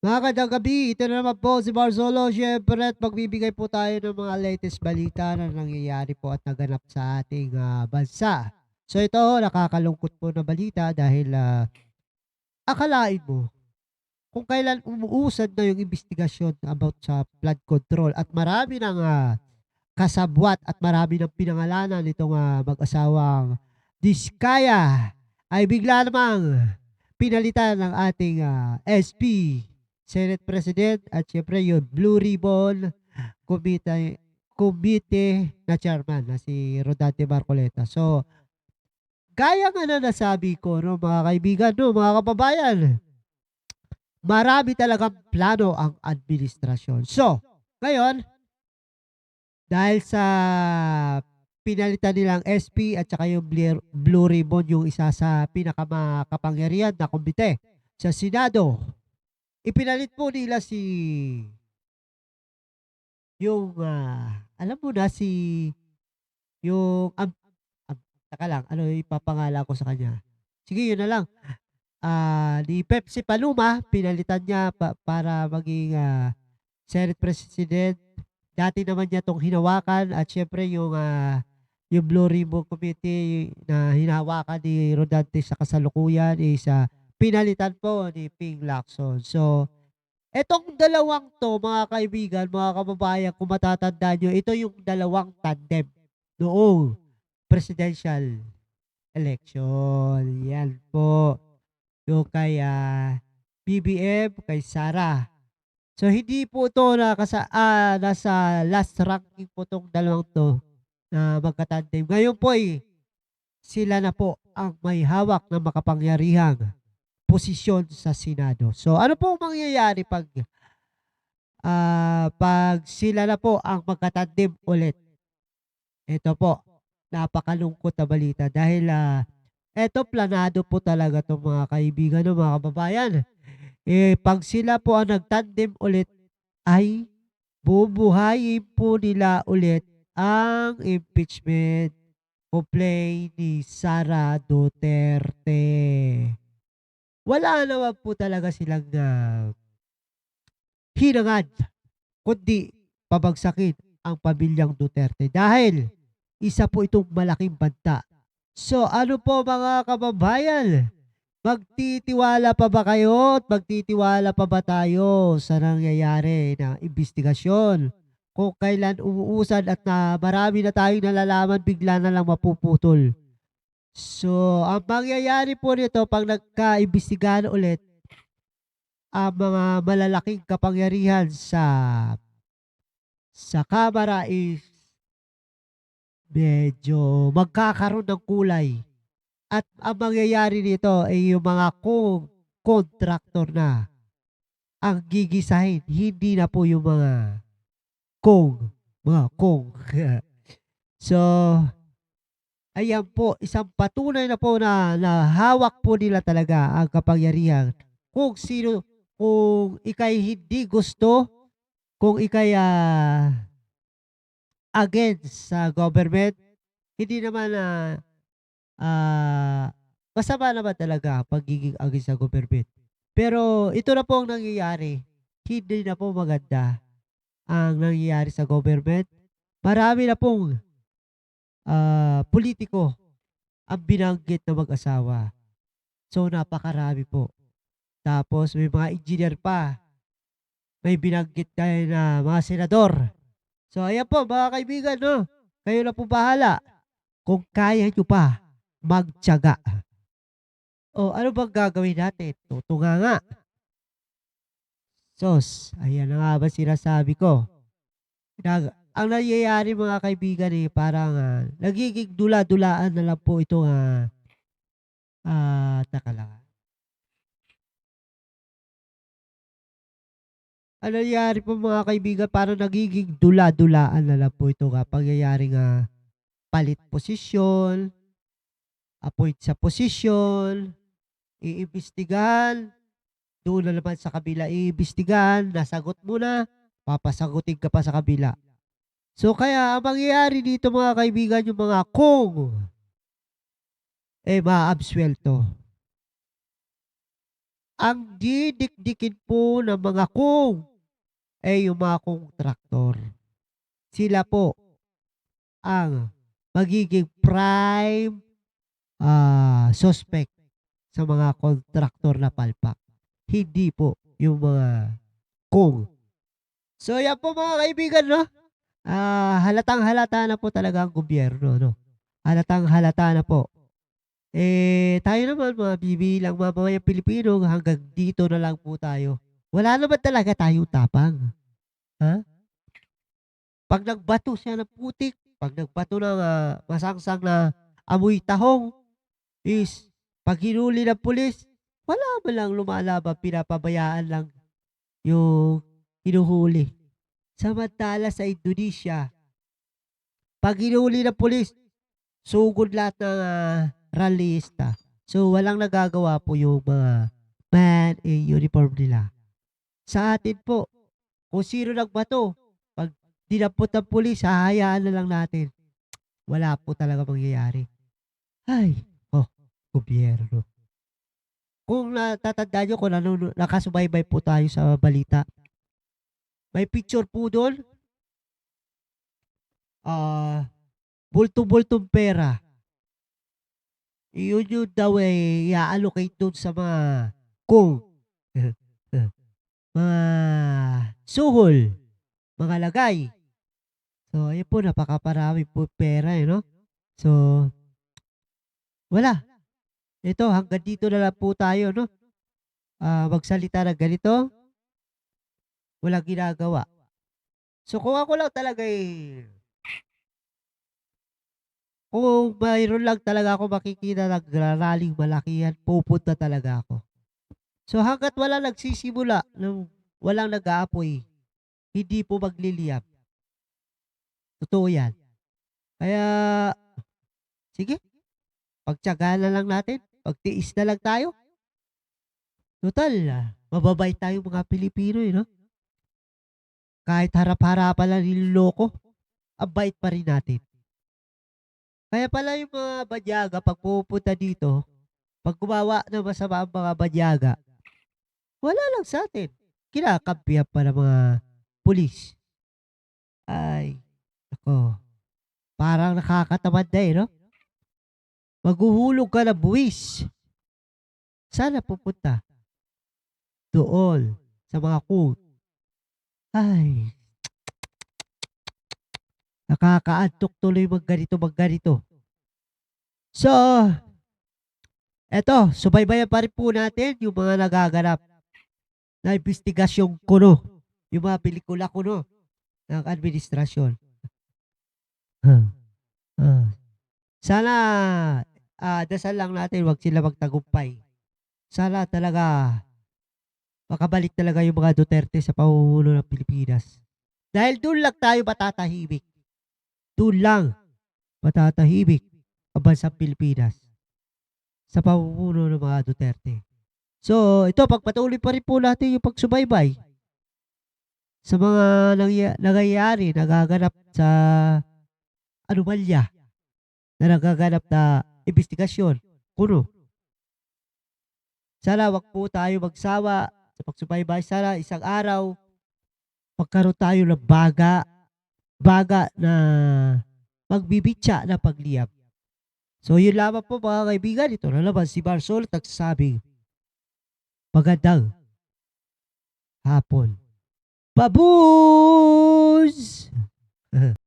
Magandang gabi, ito na naman po si Barzolo, siyempre at magbibigay po tayo ng mga latest balita na nangyayari po at naganap sa ating ah, bansa. So ito, nakakalungkot po na balita dahil ah, akalain mo kung kailan umuusad na yung investigasyon about sa flood control. At marami ng ah, kasabwat at marami ng pinangalanan nitong ah, mag-asawang Diskaya. Ay bigla namang pinalitan ng ating ah, SP Senate President at syempre yung Blue Ribbon Committee, committee na chairman na si Rodante Marcoleta. So, gaya nga na nasabi ko, no, mga kaibigan, no, mga kababayan, marami talagang plano ang administrasyon. So, ngayon, dahil sa pinalitan nilang SP at saka yung Blue- Ribbon, yung isa sa pinakamakapangyarihan na komite sa Senado, ipinalit po nila si yung ah, alam mo na si yung am, am, taka lang ano ipapangala ko sa kanya? Sige yun na lang. Ah ni Pepsi Paluma pinalitan niya pa- para maging ah, Senate President. Dati naman niya tong hinawakan at syempre yung ah, yung Blue Ribbon Committee na hinawakan ni Rodante sa kasalukuyan is ah, pinalitan po ni Ping Lacson. So, etong dalawang to, mga kaibigan, mga kababayan, kung matatandaan nyo, ito yung dalawang tandem noong presidential election. Yan po. Yung kay ah, BBM, kay Sara. So, hindi po ito nakasa, ah, nasa last ranking po itong dalawang to na magkatandem. Ngayon po eh, sila na po ang may hawak ng makapangyarihang posisyon sa Senado. So ano po ang mangyayari pag ah, pag sila na po ang magkatandem ulit? Ito po, napakalungkot na balita dahil ah, eto planado po talaga to mga kaibigan no, mga kababayan. Eh, pag sila po ang nagtandem ulit ay bubuhayin po nila ulit ang impeachment complaint ni Sara Duterte wala naman po talaga silang uh, hinangad kundi pabagsakin ang pamilyang Duterte dahil isa po itong malaking banta. So ano po mga kababayan? Magtitiwala pa ba kayo at magtitiwala pa ba tayo sa nangyayari na investigasyon? Kung kailan umuusad at na marami na tayong nalalaman bigla na lang mapuputol. So, ang mangyayari po nito pag nagka-imbestigahan ulit ang mga malalaking kapangyarihan sa sa kamera is medyo magkakaroon ng kulay. At ang mangyayari nito ay yung mga kong contractor na ang gigisahin, hindi na po yung mga kong, mga kong. so, Ayan po, isang patunay na po na, na hawak po nila talaga ang kapangyarihan. Kung sino, kung ikay hindi gusto, kung ikay ah, against sa government, hindi naman na ah, masama naman talaga pagiging against sa government. Pero ito na po ang nangyayari. Hindi na po maganda ang nangyayari sa government. Marami na pong ah, politiko ang binanggit na mag-asawa. So, napakarami po. Tapos, may mga engineer pa. May binanggit kayo na mga senador. So, ayan po, mga kaibigan, no? Kayo na po bahala. Kung kaya nyo pa, magtyaga. O, ano bang gagawin natin? Tutunga nga. Sos, ayan na nga ba sinasabi ko? Nag, ang nangyayari mga kaibigan eh, parang ah, nagiging dula-dulaan na lang po ito ah, ah, lang. ah. Ang nangyayari po mga kaibigan, parang nagiging dula-dulaan na lang po ito nga, pangyayari nga palit posisyon, appoint sa posisyon, iimbestigahan, doon na naman sa kabila iimbestigahan, nasagot mo na, papasagutin ka pa sa kabila. So kaya ang mangyayari dito mga kaibigan yung mga kung eh maabswelto. ang didikdikin po ng mga kung ay yung mga kontraktor. Sila po ang magiging prime ah, suspect sa mga kontraktor na palpak. Hindi po yung mga kung. So yan po mga kaibigan, no? Ah, halatang halata na po talaga ang gobyerno, no? Halatang halata na po. Eh, tayo naman mga bibilang mamamayang Pilipino, hanggang dito na lang po tayo. Wala naman talaga tayong tapang. Ha? Pag nagbato siya ng putik, pag nagbato ng ah, masangsang na amoy tahong, is pag hinuli ng pulis, wala man lang lumalaban, pinapabayaan lang yung hinuhuli. Samantala sa Indonesia, pag hinuli ng pulis, sugod lahat ng ah, rallyista. So, walang nagagawa po yung mga man in uniform nila. Sa atin po, kung sino nagbato, pag dinampot ng pulis, hahayaan na lang natin. Wala po talaga mangyayari. Ay, oh, gobyerno. Kung natatandaan nyo, kung nanono- nakasubaybay po tayo sa balita, may picture po doon. Ah, bulto-bultong pera. Yun yun daw eh, i-allocate doon sa mga kung mga suhol, mga lagay. So, ayun po, napakaparami po pera eh, no? So, wala. Ito, hanggang dito na lang po tayo, no? Ah, magsalita na ganito, walang ginagawa. So, kung ako lang talaga eh, kung mayroon lang talaga ako makikita nagraraling malakihan, pupunta talaga ako. So hanggat wala nagsisimula, walang nag-aapoy, hindi po magliliyab. Totoo yan. Kaya, sige, pagtsagaan na lang natin, pagtiis na lang tayo. Total, mababait tayo mga Pilipino, eh, no? Kahit harap-harapan lang niloloko, ang bait pa rin natin. Kaya pala yung mga badyaga, pag pupunta dito, pag gumawa ng masama ang mga badyaga, wala lang sa atin. Kinakampihan pa ng mga pulis. Ay, ako. Parang nakakatamad na eh, no? Maghuhulog ka ng buwis. Sana pupunta? Doon, sa mga kung. Ay, nakakaantok tuloy mag ganito, mag ganito. So, eto, subaybayan pa rin po natin yung mga nagaganap na investigasyong kuno, yung mga pelikula kuno ng administrasyon. Huh. Ah. Sana, ah, dasal lang natin, wag sila magtagumpay. Sana talaga, makabalik talaga yung mga Duterte sa pamumuno ng Pilipinas. Dahil doon lang tayo matatahimik. Doon lang matatahimik ang bansang Pilipinas sa pamumuno ng mga Duterte. So, ito, pagpatuloy pa rin po natin yung pagsubaybay sa mga nangya- nangyayari, nagaganap sa anomalya na nagaganap na investigasyon. Kuno. Sana wag po tayo magsawa sa pagsubaybay. Sana isang araw magkaroon tayo ng baga, baga na magbibitsa na pagliyab. So yun lamang po mga kaibigan. Ito na naman si Marsol at nagsasabing magandang hapon. Babush!